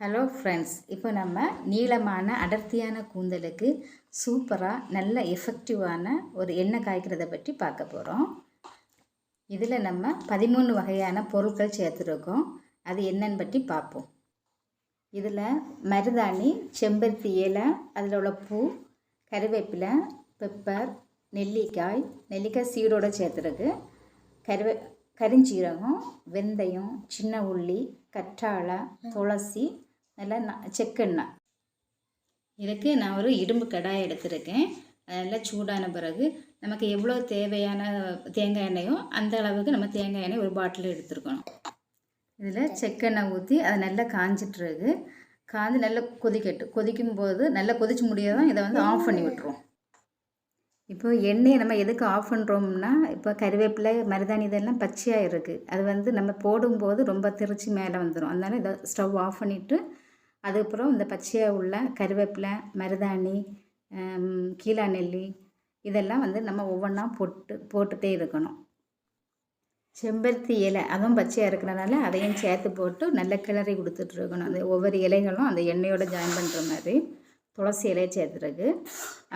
Hello friends இப்போ நம்ம நீளமான அடர்த்தியான கூந்தலுக்கு சூப்பராக நல்ல எஃபெக்டிவான ஒரு எண்ணெய் காய்க்கிறத பற்றி பார்க்க போகிறோம் இதில் நம்ம பதிமூணு வகையான பொருட்கள் சேர்த்துருக்கோம். அது என்னன்னு பற்றி பார்ப்போம். இதில் மருதாணி செம்பருத்தி இலை அதில் உள்ள பூ கருவேப்பிலை பெப்பர் நெல்லிக்காய் நெல்லிக்காய் சீடோடு சேர்த்துருக்கு. கருவே கரிஞ்சீரகம் வெந்தயம் சின்ன உள்ளி கற்றாழை துளசி நல்லா செக்கெண்ணெய் இதுக்கு நான் ஒரு இரும்பு கடாய் எடுத்திருக்கேன். நல்லா சூடான பிறகு நமக்கு எவ்வளோ தேவையான தேங்காய் எண்ணெயோ அந்த அளவுக்கு நம்ம தேங்காய் எண்ணெய் ஒரு பாட்டில் எடுத்துருக்கணும். இதில் செக்கெண்ணெய் ஊற்றி அது நல்லா காஞ்சிட்ருக்கு காஞ்சு நல்லா கொதிக்கட்டு கொதிக்கும் போது நல்லா கொதிச்சு முடியாதான் இதை வந்து ஆஃப் பண்ணி விட்டுருவோம். இப்போ எண்ணெயை நம்ம எதுக்கு ஆஃப் பண்ணுறோம்னா இப்போ கருவேப்பிலை மருதாணி இதெல்லாம் பச்சையாக இருக்குது அது வந்து நம்ம போடும்போது ரொம்ப திருச்சி மேலே வந்துடும் அதனால இதை ஸ்டவ் ஆஃப் பண்ணிவிட்டு அதுக்கப்புறம் இந்த பச்சையாக உள்ள கருவேப்பிலை மருதாணி கீழா நெல்லி இதெல்லாம் வந்து நம்ம ஒவ்வொன்றா போட்டு போட்டுகிட்டே இருக்கணும். செம்பருத்தி இலை அதுவும் பச்சையாக இருக்கிறனால அதையும் சேர்த்து போட்டு நல்ல கிளறி கொடுத்துட்ருக்கணும் அந்த ஒவ்வொரு இலைகளும் அந்த எண்ணெயோடு ஜாயின் பண்ணுற மாதிரி. துளசி இலையை சேர்த்துருக்கு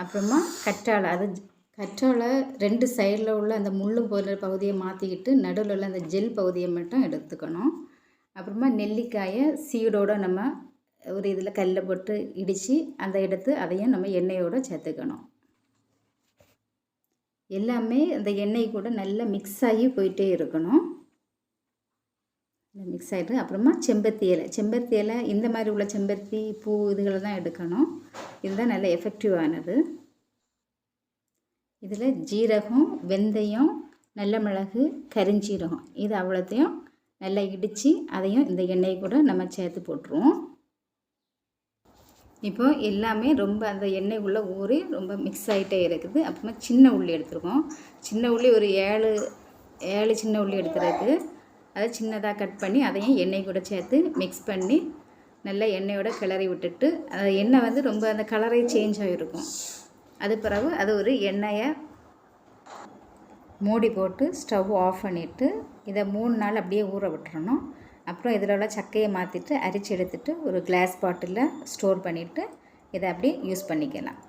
அப்புறமா கற்றாழை அது கற்றாழை ரெண்டு சைடில் உள்ள அந்த முள்ளும் போகிற பகுதியை மாற்றிக்கிட்டு நடுவில் உள்ள அந்த ஜெல் பகுதியை மட்டும் எடுத்துக்கணும். அப்புறமா நெல்லிக்காயை சீடோடு நம்ம ஒரு இதில் கல்லில் போட்டு இடித்து அந்த எடுத்து அதையும் நம்ம எண்ணெயோடு சேர்த்துக்கணும். எல்லாமே அந்த எண்ணெய் கூட நல்லா மிக்ஸ் ஆகி போயிட்டே இருக்கணும். மிக்ஸ் ஆகிட்டு அப்புறமா செம்பருத்தி இலை. செம்பருத்தி இலை இந்த மாதிரி உள்ள செம்பருத்தி பூ இதுகளை தான் எடுக்கணும். இதுதான் நல்ல எஃபெக்டிவானது இதில் ஜீரகம் வெந்தயம் நல்ல மிளகு கரிஞ்சீரகம். இது அவ்வளோத்தையும் நல்லா இடித்து அதையும் இந்த எண்ணெய் கூட நம்ம சேர்த்து போட்டுருவோம். இப்போ எல்லாமே ரொம்ப அந்த எண்ணெய் உள்ளே ஊறி ரொம்ப மிக்ஸ் ஆகிட்டே இருக்குது. அப்புறமா சின்ன உள்ளி எடுத்துருக்கோம். சின்ன உள்ளி ஒரு ஏழு ஏழு சின்ன உள்ளி எடுத்துருக்கு அதை சின்னதாக கட் பண்ணி அதையும் எண்ணெய் கூட சேர்த்து மிக்ஸ் பண்ணி நல்லா எண்ணெயோட கிளறி விட்டுட்டு அந்த எண்ணெய் வந்து ரொம்ப அந்த கலரே சேஞ்ச் ஆகிருக்கும் அது பிறகு அது ஒரு எண்ணெயை மூடி போட்டு ஸ்டவ் ஆஃப் பண்ணிவிட்டு இதை மூணு நாள் அப்படியே ஊற விட்டுறணும். அப்புறம் இதில் உள்ள சக்கையை மாற்றிட்டு அரிச்சு எடுத்துகிட்டு ஒரு கிளாஸ் பாட்டிலில் ஸ்டோர் பண்ணிவிட்டு இதை அப்படியே யூஸ் பண்ணிக்கலாம்.